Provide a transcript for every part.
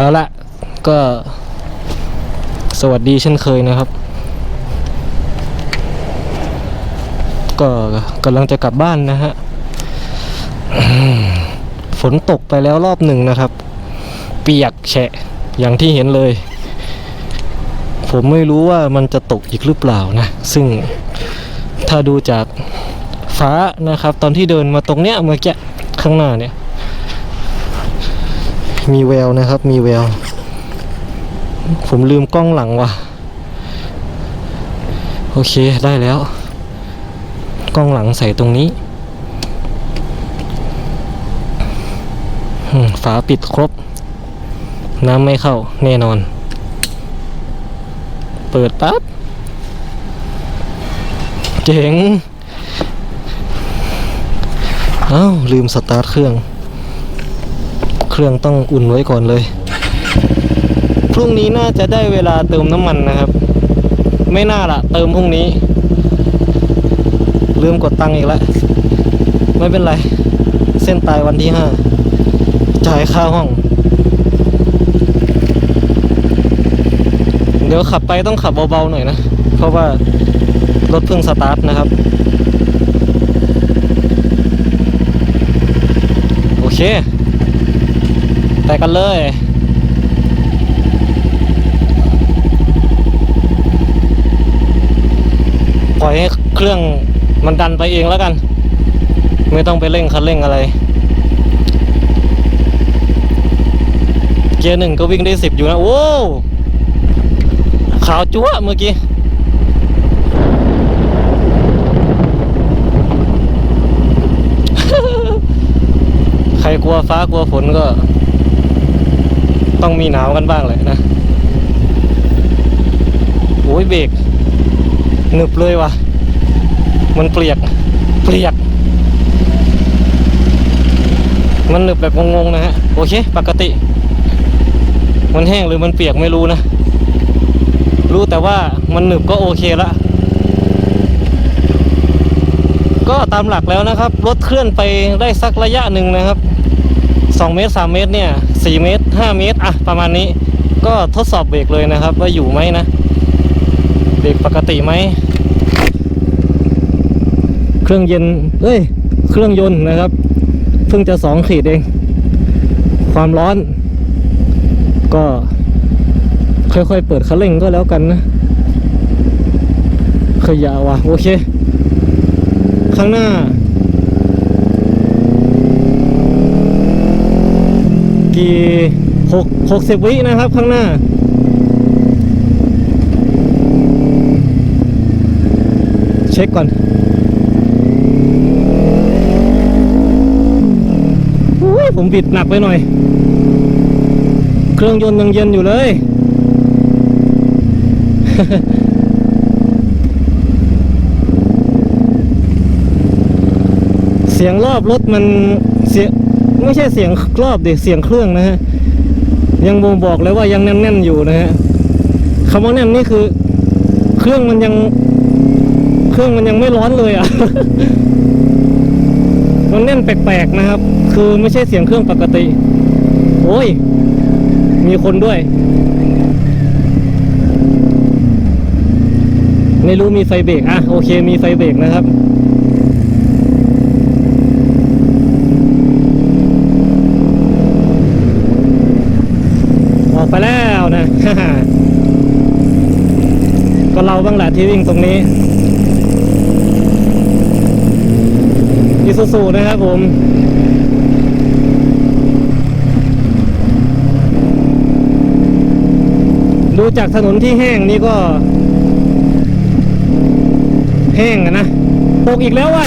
เอาละก็สวัสดีเช่นเคยนะครับ ก็กำลังจะกลับบ้านนะฮะฝนตกไปแล้วรอบหนึ่งนะครับ เปียกแฉะอย่างที่เห็นเลย ผมไม่รู้ว่ามันจะตกอีกหรือเปล่านะ ซึ่งถ้าดูจากฟ้านะครับ ตอนที่เดินมาตรงเนี้ยเมื่อกี้ข้างหน้าเนี่ย มีแววนะครับมีแวว ผมลืมกล้องหลังว่ะ โอเคได้แล้ว กล้องหลังใส่ตรงนี้ฝาปิดครบ น้ำไม่เข้าแน่นอน เปิดปั๊บ เจ๋งเอ้าลืมสตาร์ทเครื่อง รื่องต้องอุ่นไว้ก่อนเลย พรุ่งนี้น่าจะได้เวลาเติมน้ำมันนะครับ ไม่น่าละเติมพรุ่งนี้ ลืมกดตังค์อีกแล้ว ไม่เป็นไร เส้นตายวันที่ห้าจ่ายค่าห้อง เดี๋ยวขับไปต้องขับเบาๆหน่อยนะ เพราะว่ารถเพิ่งสตาร์ทนะครับโอเค ไปกันเลยปล่อยให้เครื่องมันดันไปเองแล้วกัน ไม่ต้องไปเร่งคันเร่งอะไร เกียร์หนึ่งก็วิ่งได้สิบอยู่นะโว้ขาวจั๊วะเมื่อกี้ใครกลัวฟ้ากลัวฝนก็ ต้องมีหนาวกันบ้างแหละนะโอ้ยเบรกหนึบเลยว่ะ มันเปียกเปียก มันหนึบแบบงงๆนะฮะโอเค ปกติ มันแห้งหรือมันเปียกไม่รู้นะ รู้แต่ว่ามันหนึบก็โอเคละก็ตามหลักแล้วนะครับ รถเคลื่อนไปได้สักระยะหนึ่งนะครับ2เมตร3เมตรเนี่ย 4 เมตร 5 เมตรอะประมาณนี้ก็ทดสอบเบรกเลยนะครับ ว่าอยู่ไหมนะ เบรกปกติไหม เครื่องเย็นเอ้ย เครื่องยนต์นะครับ เพิ่งจะสองขีดเอง ความร้อน ก็ค่อยๆเปิดคันเร่งก็แล้วกันนะขยะว่ะโอเค ข้างหน้า กี่หกหกสิบวินะครับข้างหน้า เช็คก่อนผมบิดหนักไปหน่อย เครื่องยนต์ยังเย็นอยู่เลย เสียงรอบรถมันเสียง ไม่ใช่เสียงรอบดิเสียงเครื่องนะฮะยังบ่งบอกเลยว่ายังแน่นๆอยู่นะฮะคำว่าแน่นนี่คือ เครื่องมันยัง เครื่องมันยังไม่ร้อนเลยอะมันแน่นแปลกๆนะครับ คือไม่ใช่เสียงเครื่องปกติ โอ้ย มีคนด้วย ไม่รู้มีไฟเบรกอะโอเค มีไฟเบรกนะครับ ออกไปแล้วนะ ก็ เราบ้างแหละที่วิ่งตรงนี้อิซูซูนะครับผมดูจากถนนที่แห้งนี่ก็ แห้งนะตกอีกแล้วว่ะ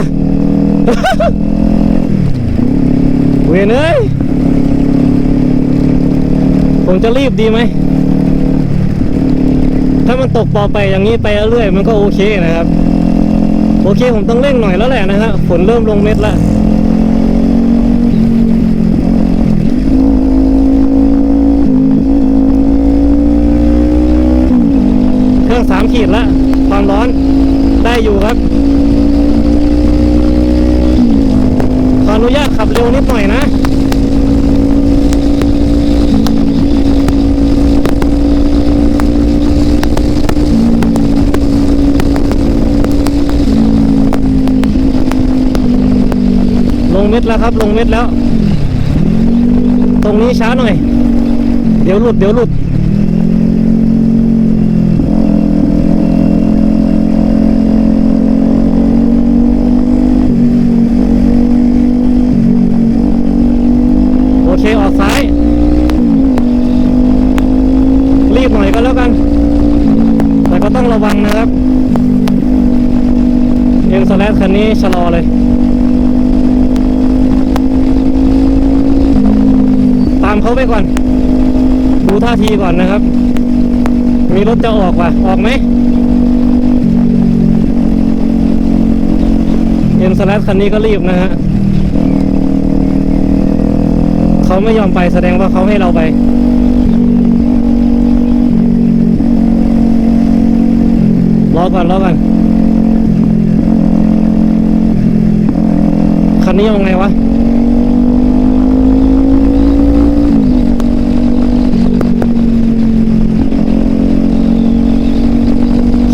เวยนเอ้ยผมจะรีบดีไหม ถ้ามันตกปอไปอย่างนี้ไปเรื่อยมันก็โอเคนะครับ โอเคผมต้องเร่งหน่อยแล้วแหละนะฮะฝนเริ่มลงเม็ดล้วเครื่องสามขีดละความร้อนได้อยู่ครับขออนุญาตขับเร็วนิดหน่อยนะ เม็ดแล้วครับ ลงเม็ดแล้ว ตรงนี้ช้าหน่อย เดี๋ยวหลุดเดี๋ยวหลุดโอเคออกซ้าย รีบหน่อยก็แล้วกัน แต่ก็ต้องระวังนะครับ เอ็นสแลดคันนี้ชะลอเลย ตาม เขาไปก่อน ดูท่าทีก่อนนะครับ มีรถจะออกว่ะ ออกไหมเอ็นสแลดคันนี้ก็รีบนะฮะเขาไม่ยอมไปแสดงว่าเขาให้เราไปรอก่อนรอก่อนคันนี้ยังไงวะ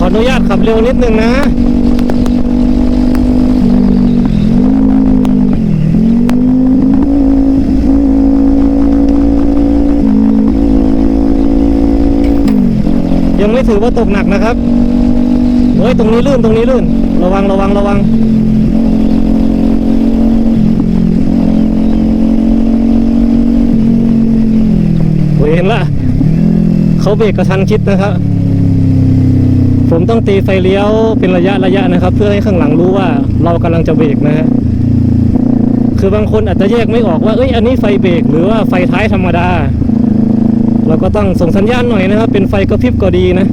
ออนุญาตขับเร็วนิดนึงนะยังไม่ถือว่าตกหนักนะครับ เฮ้ย ตรงนี้ลื่น ตรงนี้ลื่น ระวัง ระวัง ระวัง เห็นละ เขาเบรกกระชันชิดนะครับ ผมต้องตีไฟเลี้ยวเป็นระยะระยะนะครับ เพื่อให้ข้างหลังรู้ว่าเรากำลังจะเบรกนะฮะคือบางคนอาจจะแยกไม่ออกว่าเอ้ยอันนี้ไฟเบรกหรือว่าไฟท้ายธรรมดา เราก็ต้องส่งสัญญาณหน่อยนะครับ เป็นไฟกระพริบก็ดีนะ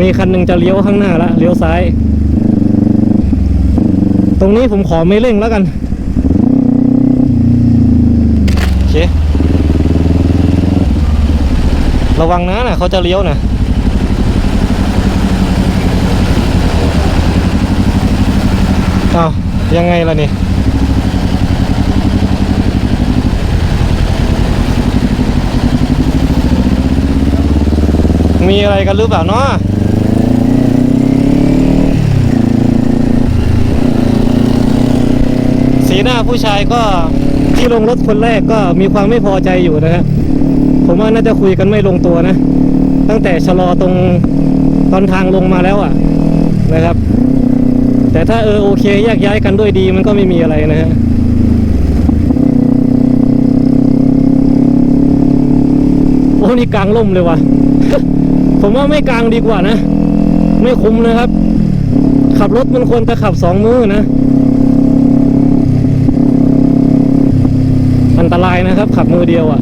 มีคันหนึ่งจะเลี้ยวข้างหน้าละเลี้ยวซ้าย ตรงนี้ผมขอไม่เร่งแล้วกันโอเคระวังนะนะเขาจะเลี้ยวนะ อ้าวยังไงล่ะนี่มีอะไรกันหรือเปล่าเนาะสีหน้าผู้ชายก็ที่ลงรถคนแรกก็มีความไม่พอใจอยู่นะฮะผมว่าน่าจะคุยกันไม่ลงตัวนะ ตั้งแต่ชะลอตรงตอนทางลงมาแล้วอะนะครับ แต่ถ้าเออโอเคแยกย้ายกันด้วยดีมันก็ไม่มีอะไรนะฮะโอ้นี่กลางล่มเลยว่ะ ผมว่าไม่กลางดีกว่านะ ไม่คุ้มนะครับ ขับรถมันควรจะขับสองมือนะ อันตรายนะครับ ขับมือเดียวอะ่ะ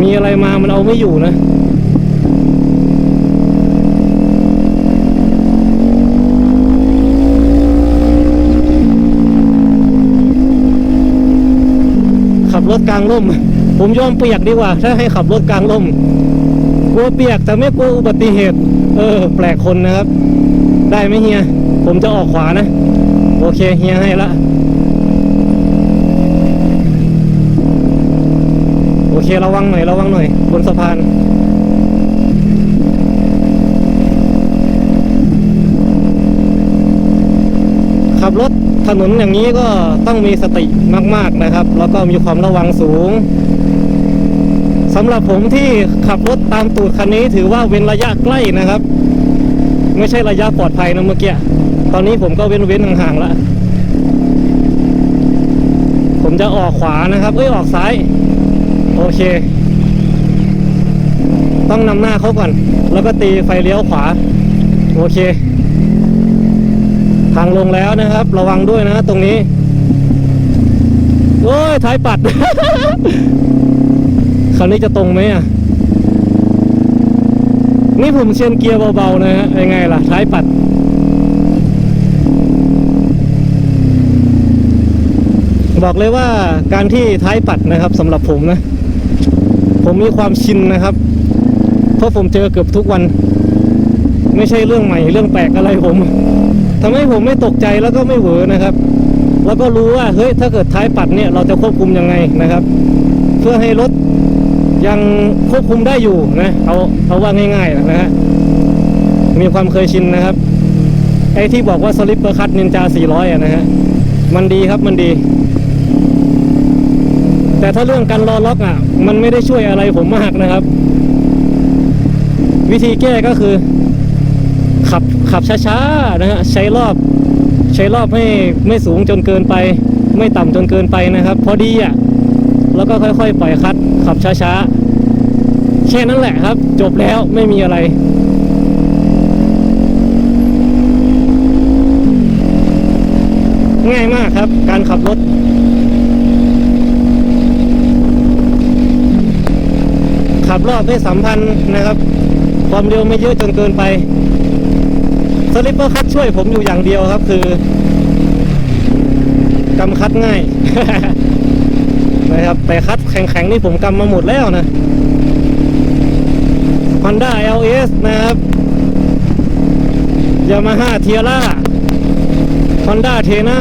มีอะไรมามันเอาไม่อยู่นะ บรถกลางร่ม ผมยอมเปียกดีกว่า ถ้าให้ขับรถกลางร่มกลัวเปียกแต่ไม่กลัวอุบัติเหตุ เออ แปลกคนนะครับ ได้ไหมเฮีย ผมจะออกขวานะ โอเคเฮียให้ละโอเคระวังหน่อยระวังหน่อย บนสะพานขับรถ ถนนอย่างนี้ก็ต้องมีสติมาก ๆนะครับ แล้วก็มีความระวังสูงสำหรับผมที่ขับรถตามตูดคันนี้ถือว่าเว้นระยะใกล้นะครับ ไม่ใช่ระยะปลอดภัยนะเมื่อกี้ตอนนี้ผมก็เว้นเว้นห่างๆแล้วผมจะออกขวานะครับเอ้ยออกซ้าย โอเค ต้องนำหน้าเขาก่อน แล้วก็ตีไฟเลี้ยวขวา โอเค ทางลงแล้วนะครับ ระวังด้วยนะตรงนี้ โอ้ยท้ายปัด คราวนี้จะตรงไหมอะ นี่ผมเชียนเกียร์เบาๆนะฮะยังไงล่ะ ท้ายปัด บอกเลยว่าการที่ท้ายปัดนะครับสำหรับผมนะ ผมมีความชินนะครับ เพราะผมเจอเกือบทุกวัน ไม่ใช่เรื่องใหม่เรื่องแปลกอะไรผม ทำให้ผมไม่ตกใจแล้วก็ไม่เหวอนะครับ แล้วก็รู้ว่าเฮ้ยถ้าเกิดท้ายปัดเนี่ยเราจะควบคุมยังไงนะครับ เพื่อให้รถยังควบคุมได้อยู่นะเอาเอาว่าง่ายๆนะฮะมีความเคยชินนะครับไอ้ที่บอกว่าสลิปเปอร์คัตนินจา 400อะนะฮะมันดีครับมันดี แต่ถ้าเรื่องการรอล็อกอะ มันไม่ได้ช่วยอะไรผมมากนะครับ วิธีแก้ก็คือ ขับขับช้าๆนะฮะใช้รอบ ใช้รอบไม่ไม่สูงจนเกินไป ไม่ต่ำจนเกินไปนะครับ พอดีอะแล้วก็ค่อยๆปล่อยคัดขับช้าๆแค่นั้นแหละครับ จบแล้วไม่มีอะไรง่ายมากครับ การขับรถ ขับรอบให้สัมพันธ์นะครับ ความเร็วไม่เยอะจนเกินไป สลิปเปอร์คัดช่วยผมอยู่อย่างเดียวครับ คือกำคัดง่ายนะครับแต่คัดแข็งๆนี่ผมกำมาหมดแล้วนะ Honda LS นะครับ Yamaha t i a r a Honda t e n a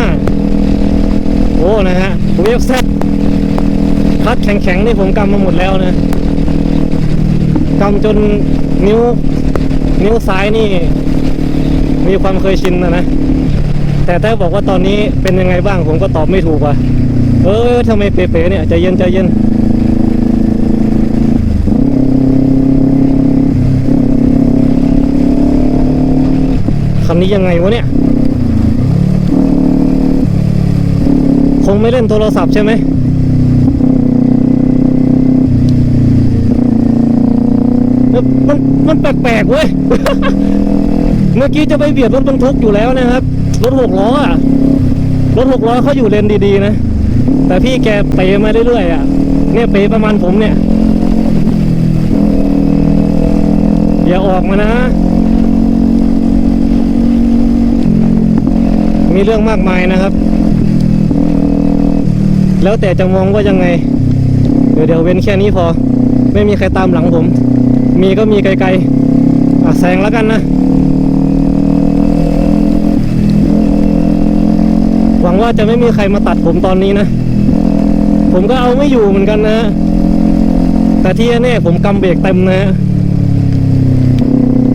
โอ้นะฮะ VFZ คัดแข็งๆนี่ผมกำมาหมดแล้วนะกำจนนิ้ว นิ้วซ้ายนี่ มีความเคยชินนะนะ แต่ถ้าบอกว่าตอนนี้เป็นยังไงบ้างผมก็ตอบไม่ถูกว่ะ เออทำไมเป๋ๆเนี่ยใจเย็นใจเย็นคำนี้ยังไงวะเนี่ย คงไม่เล่นโทรศัพท์ใช่ไหมมันมันแปลกๆเว้ย เมื่อกี้จะไปเบียดรถบรรทุกอยู่แล้วนะครับรถหกล้ออะรถหกล้อเขาอยู่เลนดีๆนะ แต่พี่แกเป๋มาเรื่อยๆอะเนี่ยเป๋ประมาณผมเนี่ยอย่าออกมานะ มีเรื่องมากมายนะครับ แล้วแต่จะมองว่ายังไง เดี๋ยวเดี๋ยวเว้นแค่นี้พอ ไม่มีใครตามหลังผม มีก็มีไกลๆอะแซงแล้วกันนะ ว่าจะไม่มีใครมาตัดผมตอนนี้นะ ผมก็เอาไม่อยู่เหมือนกันนะ แต่ที่แน่ผมกำเบรกเต็มนะ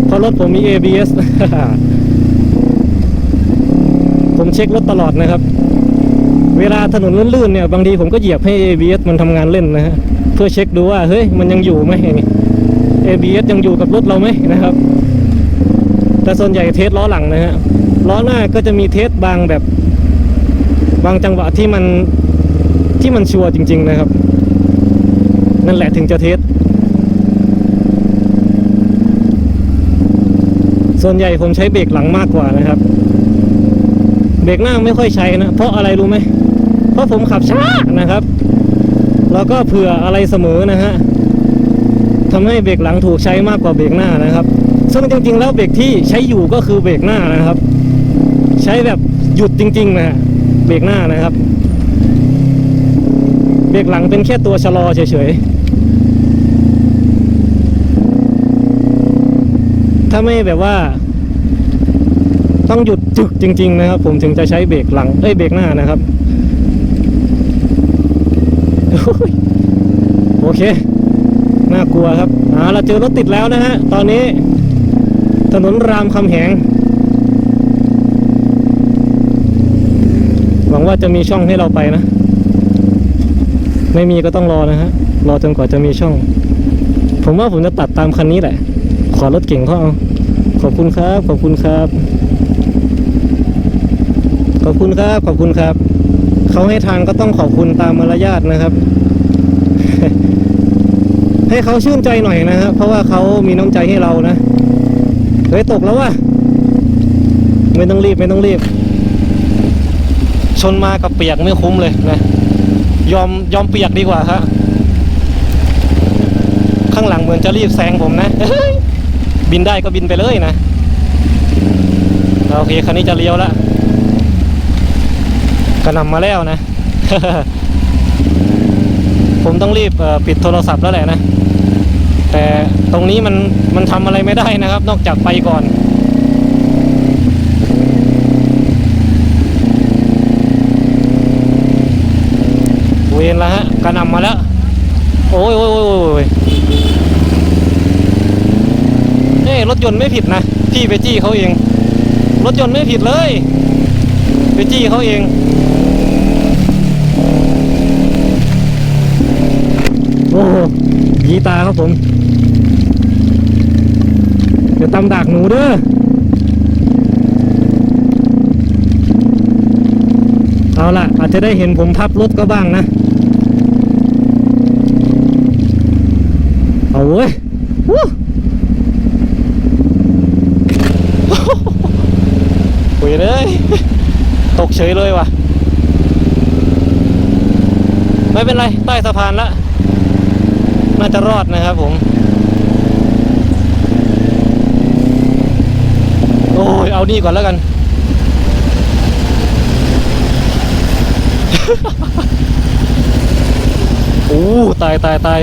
เพราะรถผมมี ABS ผมเช็ครถตลอดนะครับ เวลาถนนลื่นๆเนี่ย บางทีผมก็เหยียบให้ ABS มันทำงานเล่นนะฮะเพื่อเช็คดูว่า เฮ้ย มันยังอยู่ไหม ABS ยังอยู่กับรถเราไหมนะครับ แต่ส่วนใหญ่เทสล้อหลังนะฮะล้อหน้าก็จะมีเทสบางแบบ บางจังหวะที่มันที่มันชัวร์จริง ๆ นะครับ นั่นแหละถึงจะเทสส่วนใหญ่ผมใช้เบรกหลังมากกว่านะครับ เบรกหน้าไม่ค่อยใช้นะ เพราะอะไรรู้ไหมเพราะผมขับช้านะครับ แล้วก็เผื่ออะไรเสมอนะฮะทำให้เบรกหลังถูกใช้มากกว่าเบรกหน้านะครับ ซึ่งจริง ๆ แล้วเบรกที่ใช้อยู่ก็คือเบรกหน้านะครับ ใช้แบบหยุดจริง ๆ นะฮะ เบรกหน้านะครับ เบรกหลังเป็นแค่ตัวชะลอเฉยๆ ถ้าไม่แบบว่า ต้องหยุดจึกจริง ๆ นะครับ ผมถึงจะใช้เบรกหลังเอ้ยเบรกหน้านะครับ โอ้ยโอเค น่ากลัวครับอ่าเราเจอรถติดแล้วนะฮะ ตอนนี้ ถนนรามคำแหง หวังว่าจะมีช่องให้เราไปนะ ไม่มีก็ต้องรอนะฮะ รอจนกว่าจะมีช่อง ผมว่าผมจะตัดตามคันนี้แหละ ขอรถเก่งเขาเอาขอบคุณครับ ขอบคุณครับ ขอบคุณครับ ขอบคุณครับ เขาให้ทางก็ต้องขอบคุณตามมารยาทนะครับ ให้เขาชื่นใจหน่อยนะครับเพราะว่าเขามีน้ำใจให้เรานะ เฮ้ยตกแล้วว่ะ ไม่ต้องรีบไม่ต้องรีบ ชนมากับเปียกไม่คุ้มเลยนะยอมยอมเปียกดีกว่าฮะข้างหลังเหมือนจะรีบแซงผมนะ บินได้ก็บินไปเลยนะโอเคคันนี้จะเลี้ยวแล้วกระนำมาแล้วนะ ผมต้องรีบปิดโทรศัพท์แล้วแหละนะ แต่ตรงนี้มันมันทำอะไรไม่ได้นะครับ นอกจากไปก่อน เวรแล้วฮะกระนำมาแล้ว โอ้ยโอ้ยโอ้ยเฮ้รถยนต์ไม่ผิดนะพี่ไปจี้เขาเอง รถยนต์ไม่ผิดเลย ไปจี้เขาเองโอ้ยีตาครับผมเดี๋ยวตำดักหนูเด้อเอาล่ะ อาจจะได้เห็นผมพับรถก็บ้างนะ เอาเว้ยวู้คุยเลยตกเฉยเลยว่ะ ไม่เป็นไร ใต้สะพานละ น่าจะรอดนะครับผม โอ้ย เอานี่ก่อนแล้วกัน โอ้ ตายตายตาย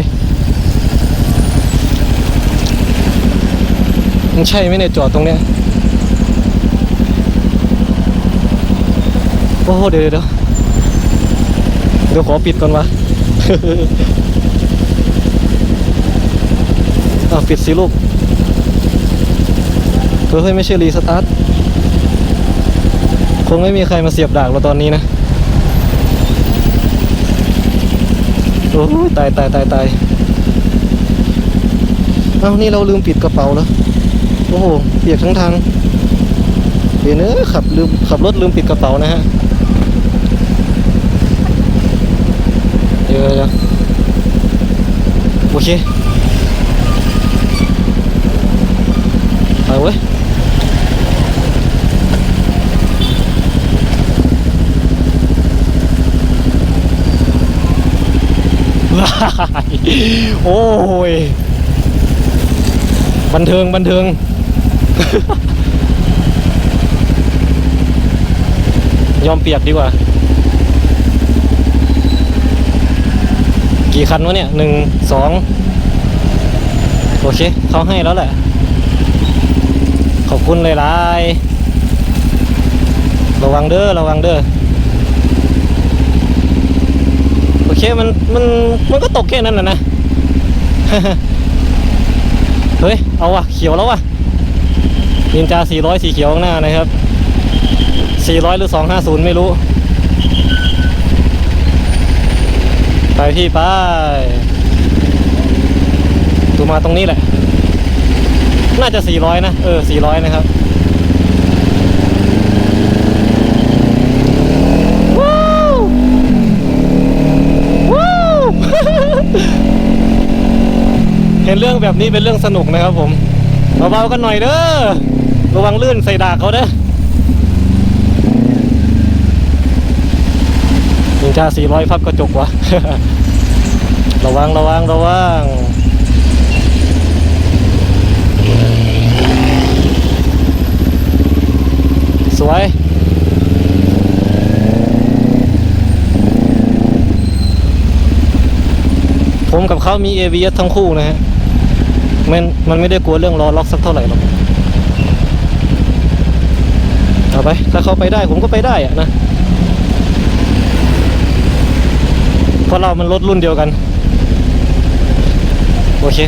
มันใช่ไหมเนี่ยจอดตรงเนี้ยโอ้โหเดี๋ยวเดี๋ยวเดี๋ยวขอปิดก่อนวะอะปิดสิลูกเฮ้ยไม่ใช่รีสตาร์ทคงไม่มีใครมาเสียบดากเราตอนนี้นะโอ้ยตายตายตายตายเอ้านี่เราลืมปิดกระเป๋าแล้ว อ้โหเปียกทั้งทางเดี๋ยวเนอะขับลืมขับรถลืมปิดกระเป๋านะฮะเดี๋ยวเดี๋ยวโอเคไปเว้ยว้ายโอ้ย บันเทิง บันเทิง ยอมเปียกดีกว่า กี่คันวะเนี่ยหนึ่งสองโอเคเขาให้แล้วแหละ ขอบคุณเลยลายระวังเด้อระวังเด้อโอเคมันมันมันก็ตกแค่นั้นแหละนะ เฮ้ย เอาว่ะเขียวแล้วว่ะ นินจา 400 สีเขียวข้างหน้านะครับ 400 หรือ 250 ไม่รู้ ไปพี่ไปตูมาตรงนี้แหละ น่าจะ 400 นะ เออ 400 นะครับว้าวว้าวเห็นเรื่องแบบนี้เป็นเรื่องสนุกนะครับผม เบาๆกันหน่อยเด้อระวังลื่นใส่ดากเขาเด้อนินจา400พับกระจกวะระวังระวังระวังสวยผมกับเขามี ABS ทั้งคู่นะฮะ มันมันไม่ได้กลัวเรื่องล้อล็อกสักเท่าไหร่หรอกเอาไป ถ้าเขาไปได้ผมก็ไปได้อะนะเพราะเรามันรถรุ่นเดียวกัน โอเค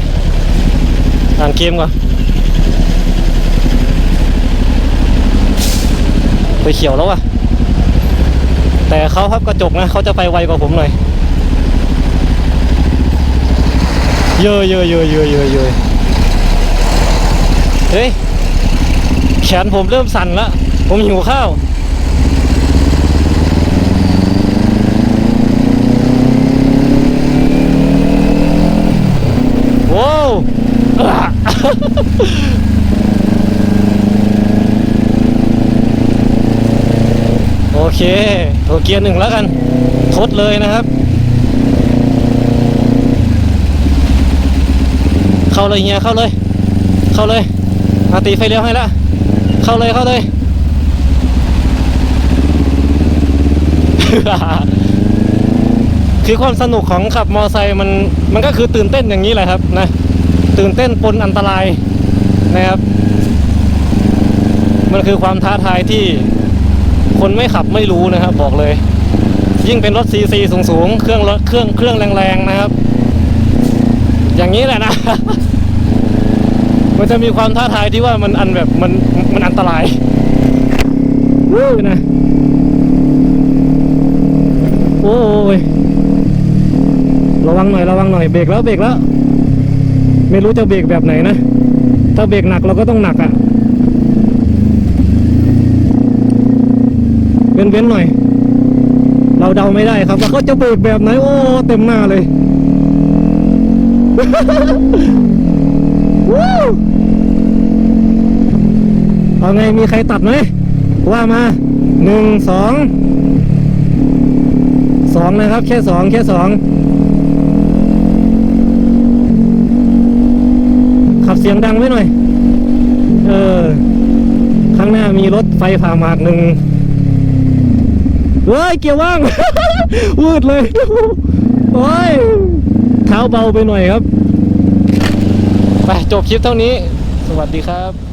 อ่านเกมก่อนไปเขียวแล้วอะแต่เขาพับกระจกนะเขาจะไปไวกว่าผมหน่อย เยอะเยอะเยอะเยอะเยอะเยอะเฮ้ย แขนผมเริ่มสั่นแล้ว ผมหิวข้าวว้าวโอเคโอเกียร์หนึ่งแล้วกันทดเลยนะครับ เข้าเลยเฮียเข้าเลย เข้าเลยอาตีไฟเลี้ยวให้ละเข้าเลยเข้าเลยคือความสนุกของขับมอไซค์มันมันก็คือตื่นเต้นอย่างนี้แหละครับนะตื่นเต้นปนอันตรายนะครับ มันคือความท้าทายที่คนไม่ขับไม่รู้นะครับ บอกเลย ยิ่งเป็นรถซีซีสูงๆ เครื่องรถเครื่องเครื่องแรงๆนะครับ อย่างนี้แหละนะ มันจะมีความท้าทายที่ว่ามันอันแบบมันมันอันตรายวู้นะโอ้ยระวังหน่อยระวังหน่อยเบรกแล้วเบรกแล้ว ไม่รู้จะเบรกแบบไหนนะ ถ้าเบรกหนักเราก็ต้องหนักอะ่ะเว้นๆหน่อย เราเดาไม่ได้ครับว่าเขาจะเบรกแบบไหนโอ้เต็มหน้าเลย เอาไงมีใครตัดไหมว่ามาหนึ่งสองสองนะครับ แค่สองแค่สองขับเสียงดังไว้หน่อย เออ ข้างหน้ามีรถไฟผ่าหมากหนึ่งเฮ้ย เกียร์ว่าง วืดเลย โอ้ย เท้าเบาไปหน่อยครับ ไปจบคลิปเท่านี้ สวัสดีครับ